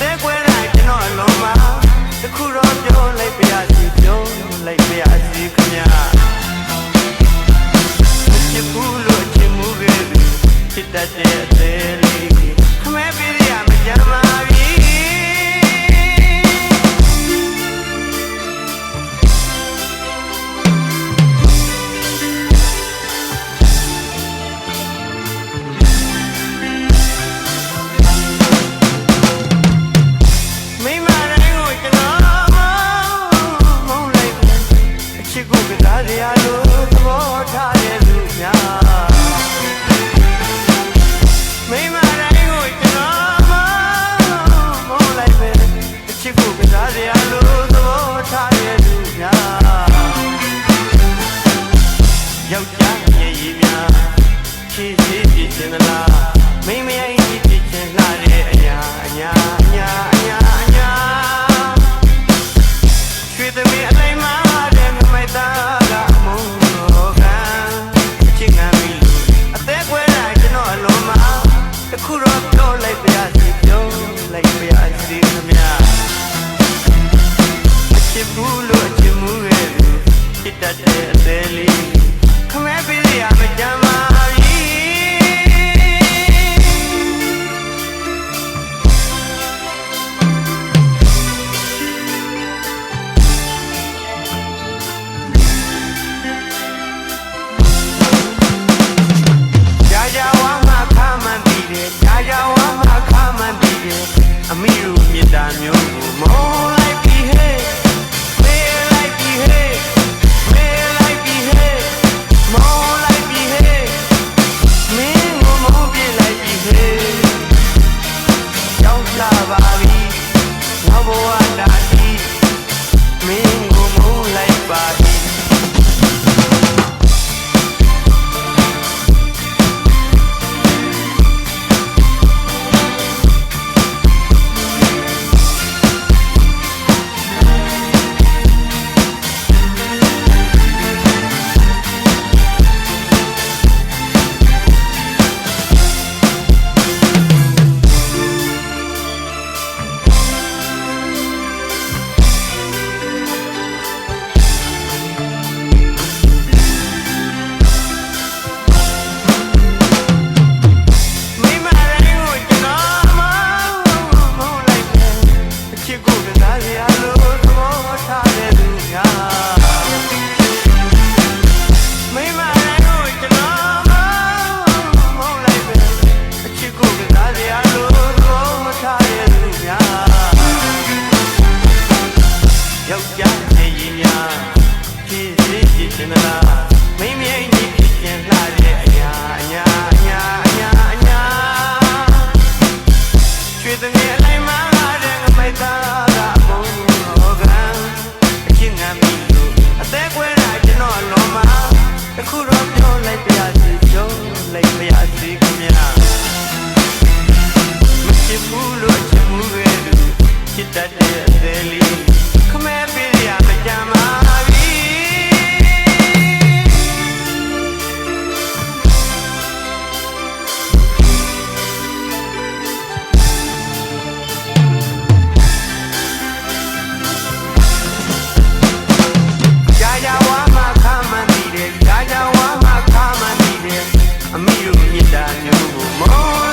သဲကွဲတိုင်းကျွန်တော်အလုံးမှာတခုတော့ပြောလိုက်ပြရစီပြောလိုက်ပြရစီခင်ဗျာချစ်ဘူးလို့ချင်မှုပဲဖြစ်တတ်တဲ့ သေးလေးခမဲပေးရမကြမ်းပါ ငြိမ်ကြီးများဖြစ်စေဖြစ်ခြင်းလားမိမိအင်ကြီးဖြစ်ခြင်းလာတဲ့အညာအညာအညာအညာအညာချွေတဲ့ငယ်လိုက်မှာတဲ့ငမိုက်သားကမုန်းဟောကအချင်းငါမီလို့အသက်ကွဲတာကျွန်တော်အလုံးမှာတခုတော့ပြောလိုက်ပြရစီကျော် не дать ему мой